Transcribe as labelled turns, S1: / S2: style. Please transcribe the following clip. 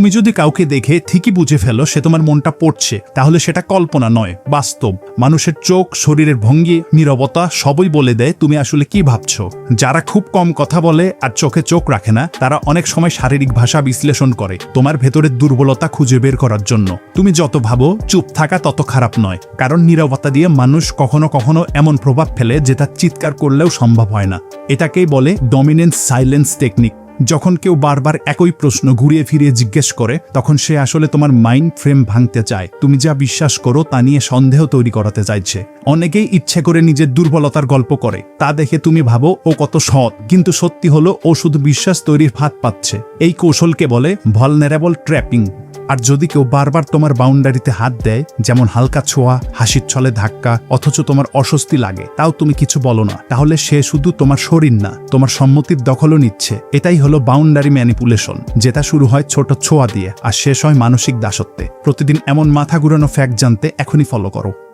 S1: তুমি যদি কাউকে দেখে ঠিকই বুঝে ফেলো সে তোমার মনটা পড়ছে, তাহলে সেটা কল্পনা নয়, বাস্তব। মানুষের চোখ, শরীরের ভঙ্গি, নীরবতা সবই বলে দেয় তুমি আসলে কি ভাবছ। যারা খুব কম কথা বলে আর চোখে চোখ রাখে না, তারা অনেক সময় শারীরিক ভাষা বিশ্লেষণ করে, তোমার ভেতরের দুর্বলতা খুঁজে বের করার জন্য। তুমি যত ভাবো, চুপ থাকা তত খারাপ নয়, কারণ নীরবতা দিয়ে মানুষ কখনো কখনো এমন প্রভাব ফেলে যেটা চিৎকার করলেও সম্ভব হয় না। এটাকেই বলে ডমিনেন্স সাইলেন্স টেকনিক যখন কেউ বারবার একই প্রশ্ন ঘুরিয়ে ফিরিয়ে জিজ্ঞেস করে, তখন সে আসলে তোমার মাইন্ড ফ্রেম ভাঙতে চায়। তুমি যা বিশ্বাস করো তা নিয়ে সন্দেহ তৈরি করাতে চাইছে। অনেকেই ইচ্ছে করে নিজের দুর্বলতার গল্প করে। তা দেখে তুমি ভাবো, ও কত সৎ। কিন্তু সত্যি হলো, ও শুধু বিশ্বাস তৈরির ভাত পাচ্ছে। এই কৌশলকে বলে ভলনারেবল ট্র্যাপিং। আর যদি কেউ বারবার তোমার বাউন্ডারিতে হাত দেয়, যেমন হালকা ছোঁয়া, হাসির ছলে ধাক্কা, অথচ তোমার অস্বস্তি লাগে, তাও তুমি কিছু বলো না। তাহলে সে শুধু তোমার শরীর না, তোমার সম্মতির দখলও নিচ্ছে। এটাই হলো বাউন্ডারি ম্যানিপুলেশন, যেটা শুরু হয় ছোট ছোঁয়া দিয়ে, আর শেষ হয় মানসিক দাসত্বে। প্রতিদিন এমন মাথা ঘুরানো ফ্যাক্ট জানতে এখনই ফলো করো।